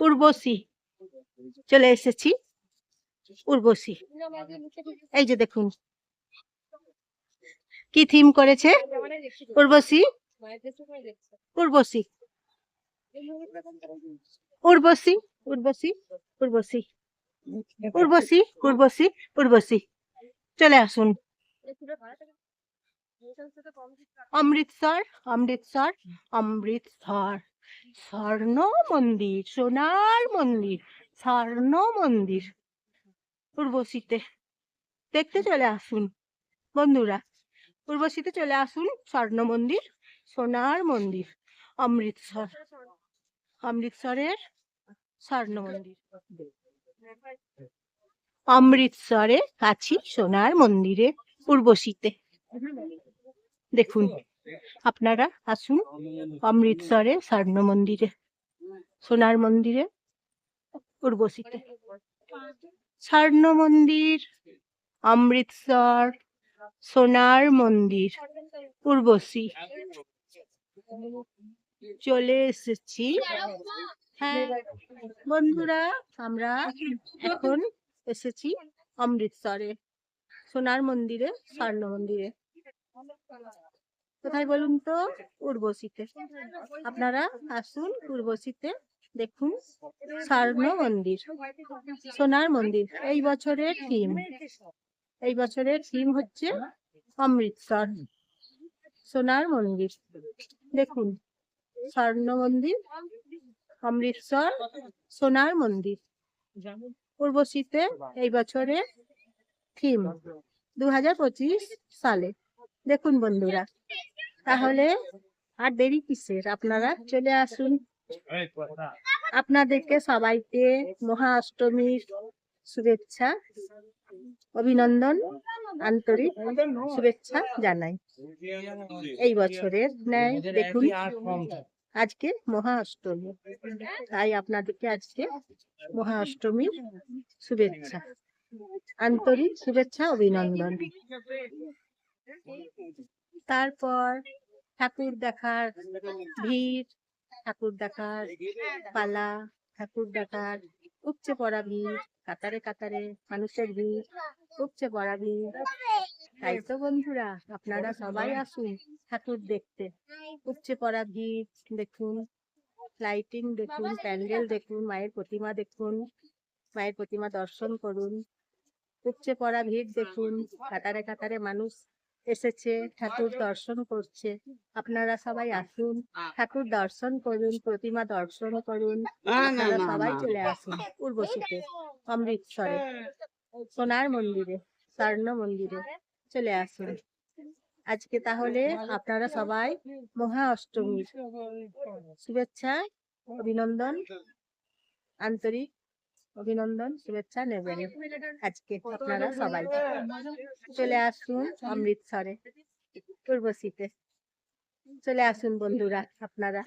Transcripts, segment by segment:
উর্বশী। চলে এসেছি। উর্বশী। এই যে দেখুন। কি থিম করেছে? উর্বশী? উর্বশী। উর্বশী? উর্বশী? উর্বশী। উর্বশী? উর্বশী? উর্বশী। চলে আসুন। অমৃতসর? অমৃতসর? অমৃতসর। স্বর্ণ মন্দির, সোনার মন্দির, স্বর্ণ মন্দির। উর্বশীতে দেখতে চলে আসুন বন্ধুরা। উর্বশীতে চলে আসুন স্বর্ণ মন্দির, সোনার মন্দির, অমৃতসর। অমৃতসরের স্বর্ণ মন্দির। অমৃতসরে কাছি সোনার মন্দিরে উর্বশীতে দেখুন। আপনারা আসুন, অমৃতসরে স্বর্ণ মন্দিরে, সোনার মন্দিরে, উর্বশীতে। স্বর্ণ মন্দির, অমৃতসর, সোনার মন্দির, উর্বশী। চলে এসেছি। হ্যাঁ বন্ধুরা, আমরা এখন এসেছি অমৃতসরে, সোনার মন্দিরে, স্বর্ণ মন্দিরে। কোথায় বলুন তো? উর্বশীতে আপনারা আসুন উর্বশীতে দেখুন, স্বর্ণ মন্দির, সোনার মন্দির। এই বছরের থিম এই বছরের থিম হচ্ছে অমৃতসর, সোনার মন্দির। দেখুন, স্বর্ণ মন্দির, অমৃতসর, সোনার মন্দির। উর্বশীতে এই বছরের থিম দু হাজার পঁচিশ সালে। দেখুন বন্ধুরা তাহলে আর দেরি কিসের? আপনারা চলে আসুন। আপনাদেরকে সবাইকে মহা অষ্টমীর শুভেচ্ছা, অভিনন্দন, আন্তরিক শুভেচ্ছা জানাই। এই বছরের ন্যায় দেখুন, আজকে মহা অষ্টমী তাই আপনাদেরকে আজকে মহা অষ্টমীর শুভেচ্ছা, আন্তরিক শুভেচ্ছা, অভিনন্দন। তারপর ঠাকুর দেখার ভিড়, ঠাকুর দেখার পালা, ঠাকুর দেখার উপচে পড়া ভিড়, কাতারে কাতারে মানুষের ভিড়, উপচে পড়া ভিড়। তাই তো বন্ধুরা, আপনারা সবাই আসুন ঠাকুর দেখতে। উপচে পড়া ভিড় দেখুন লাইটিং দেখুন, প্যান্ডেল দেখুন, মায়ের প্রতিমা দেখুন, মায়ের প্রতিমা দর্শন করুন। উপচে পড়া ভিড় দেখুন, কাতারে কাতারে মানুষ এসেছে ঠাকুর দর্শন করছে। আপনারা সবাই আসুন ঠাকুর দর্শন করুন প্রতিমা দর্শন করুন। আপনারা সবাই চলে আসুন উর্বশীতে অমৃতসরে সোনার মন্দিরে স্বর্ণ মন্দিরে চলে আসুন। আজকে তাহলে আপনারা সবাই মহা অষ্টমীর শুভেচ্ছা অভিনন্দন আন্তরিক অভিনন্দন শুভেচ্ছা নেবেন আজকে আপনারা সবাই। চলে আসুন অমৃতসরে উর্বশীতে। চলে আসুন বন্ধুরা আপনারা।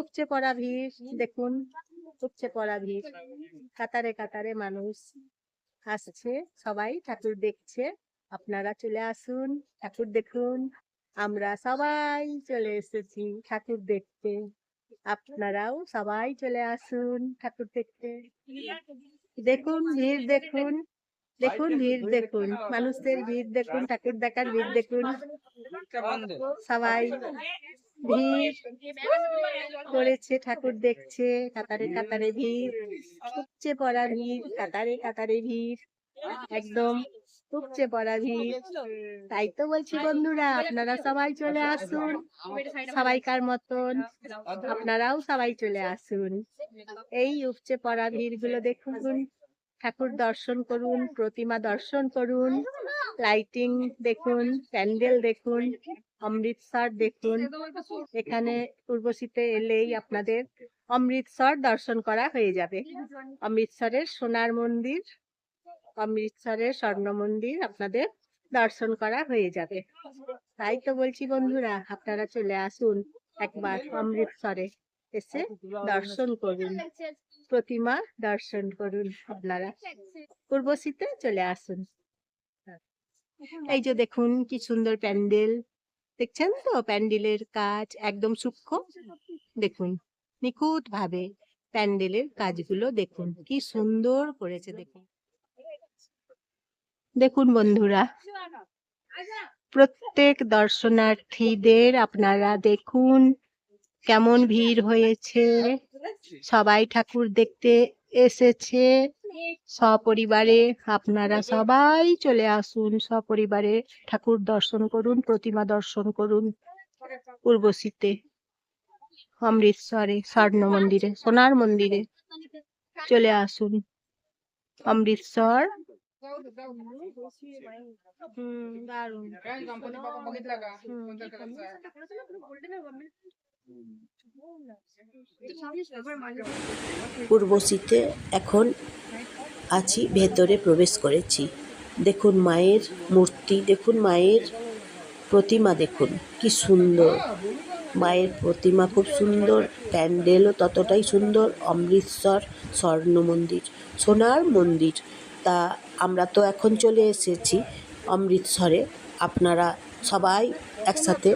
উপচে পড়া ভিড় দেখুন উপচে পড়া ভিড়। কাতারে কাতারে মানুষ আসছে সবাই ঠাকুর দেখছে আপনারা চলে আসুন ঠাকুর দেখুন। আমরা সবাই চলে এসেছি ঠাকুর দেখতে। আপনারাও সবাই চলে আসুন ঠাকুর দেখতে। দেখুন ভিড় দেখুন দেখুন ভিড় দেখুন মানুষদের ভিড় দেখুন ঠাকুর দেখার ভিড় দেখুন। সবাই ভিড় করেছে ঠাকুর দেখছে কাতারে কাতারে ভিড়। উপচে পড়া ভিড় কাতারে কাতারে ভিড়। একদম উপচে পড়া ভিড় তাই তো বলছি বন্ধুরা আপনারা সবাই চলে আসুন। সবাইকার মতন। আপনারাও সবাই চলে আসুন। এই উপচে পড়া ভিড়গুলো দেখুন। ঠাকুর দর্শন করুন প্রতিমা দর্শন করুন লাইটিং দেখুন প্যান্ডেল দেখুন অমৃতসর দেখুন। এখানে উর্বশীতে এলেই আপনাদের অমৃতসর দর্শন করা হয়ে যাবে। অমৃতসরের সোনার মন্দির অমৃতসরের স্বর্ণ মন্দির আপনাদের দর্শন করা হয়ে যাবে। তাই তো বলছি বন্ধুরা, আপনারা চলে আসুন একবার অমৃতসরে এসে দর্শন করুন, প্রতিমা দর্শন করুন আপনারা। পূর্বশীতে চলে আসুন। এই যে দেখুন কি সুন্দর প্যান্ডেল, দেখছেন তো? প্যান্ডেলের কাজ একদম সূক্ষ্ম। দেখুন নিখুঁত ভাবে প্যান্ডেলের কাজগুলো দেখুন, কি সুন্দর করেছে দেখুন। দেখুন বন্ধুরা, প্রত্যেক দর্শনার্থীদের আপনারা দেখুন কেমন ভিড় হয়েছে। সবাই ঠাকুর দেখতে এসেছে। সপরিবারে আপনারা সবাই চলে আসুন, সপরিবারে ঠাকুর দর্শন করুন, প্রতিমা দর্শন করুন। উর্বশীতে অমৃতসরে, স্বর্ণ মন্দিরে, সোনার মন্দিরে চলে আসুন। অমৃতসর পূর্বশীতে এখন আছি ভেতরে প্রবেশ করেছি। দেখুন মায়ের মূর্তি দেখুন মায়ের প্রতিমা দেখুন কি সুন্দর। মায়ের প্রতিমা খুব সুন্দর প্যান্ডেলও ততটাই সুন্দর অমৃতসর স্বর্ণ মন্দির সোনার মন্দির। তা আমরা তো এখন চলে এসেছি অমৃতসরে। আপনারা সবাই একসাথে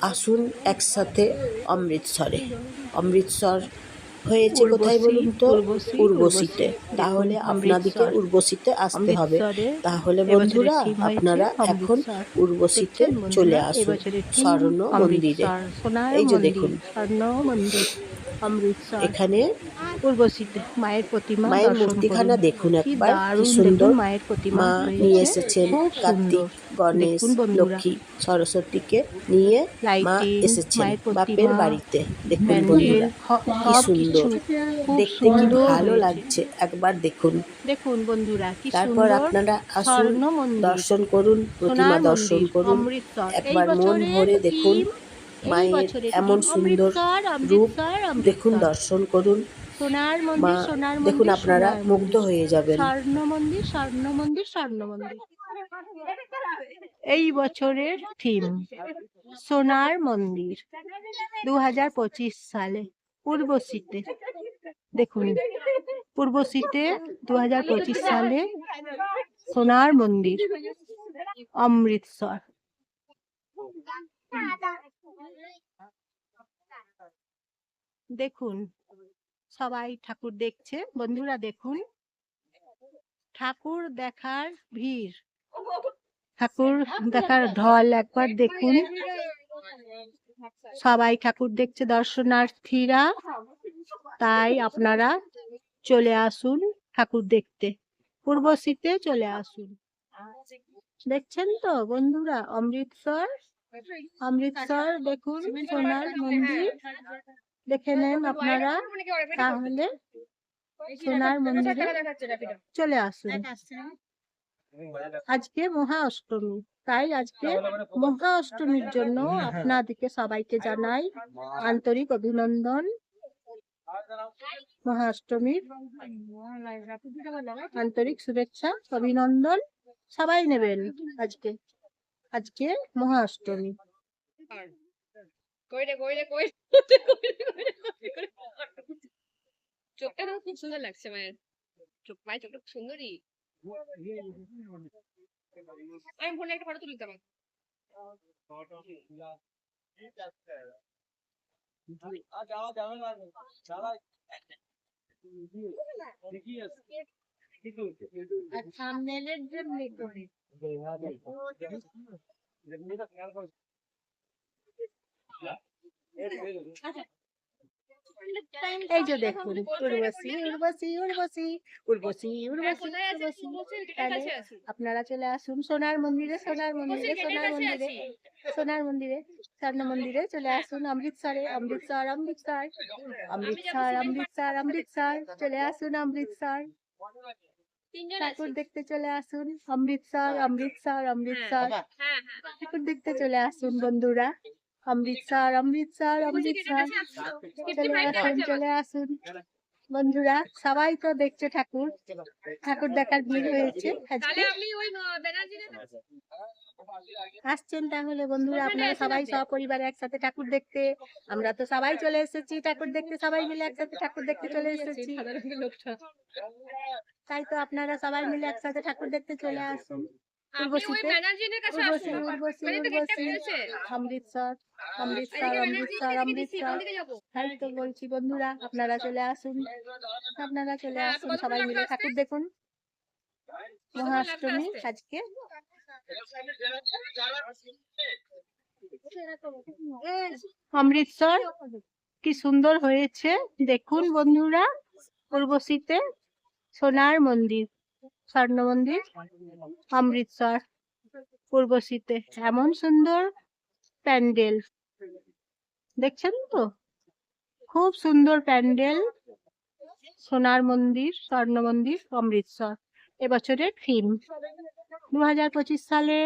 আসুন একসাথে অমৃতসরে। অমৃতসর হয়েছে কোথায় বলুন তো? উর্বশী, উর্বশীতে। তাহলে আপনাদেরকে। উর্বশীতে আসতে হবে। তাহলে বন্ধুরা আপনারা এখন। উর্বশীতে চলে আসুন। স্বর্ণ মন্দিরে। এই যে মন্দির, দেখুন। এখানে মায়ের প্রতিমা মায়ের মূর্তিখানা দেখুন একবার কি সুন্দর মায়ের প্রতিমা নিয়ে এসেছেন কার্তিক গণেশ। লক্ষ্মী সরস্বতীকে নিয়ে মা এসেছেন বাপের বাড়িতে। দেখুন বন্ধুরা কি সুন্দর। দেখতে কি ভালো লাগছে একবার দেখুন। দেখুন বন্ধুরা তারপর আপনারা আসুন দর্শন করুন প্রতিমা দর্শন করুন। একবার মন ভরে দেখুন। মায়ের এমন সুন্দর রূপ দেখুন দর্শন করুন। সোনার মন্দির সোনার মন্দির দেখুন আপনারা মুগ্ধ হয়ে যাবেন। স্বর্ণ মন্দির স্বর্ণ মন্দির স্বর্ণ মন্দির। এই বছরের থিম সোনার মন্দির দু হাজার পঁচিশ সালে পূর্বশীতে দেখুন পূর্বশীতে দু হাজার পঁচিশ সালে সোনার মন্দির অমৃতসর। দেখুন, সবাই ঠাকুর দেখছে, বন্ধুরা দেখুন। ঠাকুর দেখার ভিড়। ঠাকুর দেখার ঢল একবার দেখুন। সবাই ঠাকুর দেখছে, দর্শনার্থীরা। তাই আপনারা চলে আসুন ঠাকুর দেখতে। পূর্বশীতে চলে আসুন। দেখছেন তো বন্ধুরা, অমৃতসর? অমৃতসর দেখুন, সোনার মন্দির। দেখে নেন আপনারা। তাহলে সোনার মন্দিরে চলে আসুন। আজকে মহা অষ্টমী তাই আজকে মহা অষ্টমীর জন্য আপনাদেরকে সবাইকে জানাই আন্তরিক অভিনন্দন। মহা অষ্টমীর আন্তরিক শুভেচ্ছা অভিনন্দন। সবাই নেবেন আজকে আজকে মহা অষ্টমী। কইরে কইরে কইরে চোখটা খুব সুন্দর লাগছে মায়ের। চোখ মায়ের চোখটা খুব সুন্দরই। আমি ফোনে একটা ফটো তুলে দিতাম আর জন্য করে। এই যে দেখুন উর্বশী উর্বশী উর্বশী উর্বশী উর্বশী উর্বশী আছি। আপনারা চলে আসুন সোনার মন্দিরে সোনার মন্দিরে সোনার মন্দিরে সোনার মন্দিরে স্বর্ণ মন্দিরে চলে আসুন অমৃতসরে অমৃতসর অমৃতসর অমৃতসর অমৃতসর অমৃতসর চলে আসুন অমৃতসর ঠাকুর দেখতে চলে আসুন অমৃতসর অমৃতসর অমৃতসর হ্যাঁ হ্যাঁ। ঠাকুর দেখতে চলে আসুন বন্ধুরা। অমৃতসর অমৃতসর অমৃতসর। চলে আসুন চলে আসুন। বন্ধুরা সবাই তো দেখছে ঠাকুর। ঠাকুর দেখার ভিড় হয়েছে। আসছেন তাহলে বন্ধুরা আপনারা সবাই। সপরিবারে একসাথে ঠাকুর দেখতে। আমরা তো সবাই চলে এসেছি ঠাকুর দেখতে সবাই মিলে একসাথে ঠাকুর দেখতে চলে এসেছি। তাই তো আপনারা সবাই মিলে একসাথে ঠাকুর দেখতে চলে আসুন। মানে তো বলছি বন্ধুরা আপনারা চলে আসুন। আপনারা চলে হ্যাঁ, আসুন সবাই মিলে? ঠাকুর দেখুন। মহাষ্টমী আজকে। অমৃতসর কি সুন্দর হয়েছে। দেখুন বন্ধুরা উর্বশীতে সোনার মন্দির। স্বর্ণ মন্দির অমৃতসর উর্বশীতে এমন সুন্দর প্যান্ডেল। দেখছেন তো? খুব সুন্দর প্যান্ডেল। সোনার মন্দির স্বর্ণ মন্দির অমৃতসর। এবছরের থিম। দু হাজার পঁচিশ সালে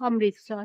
অমৃতসর।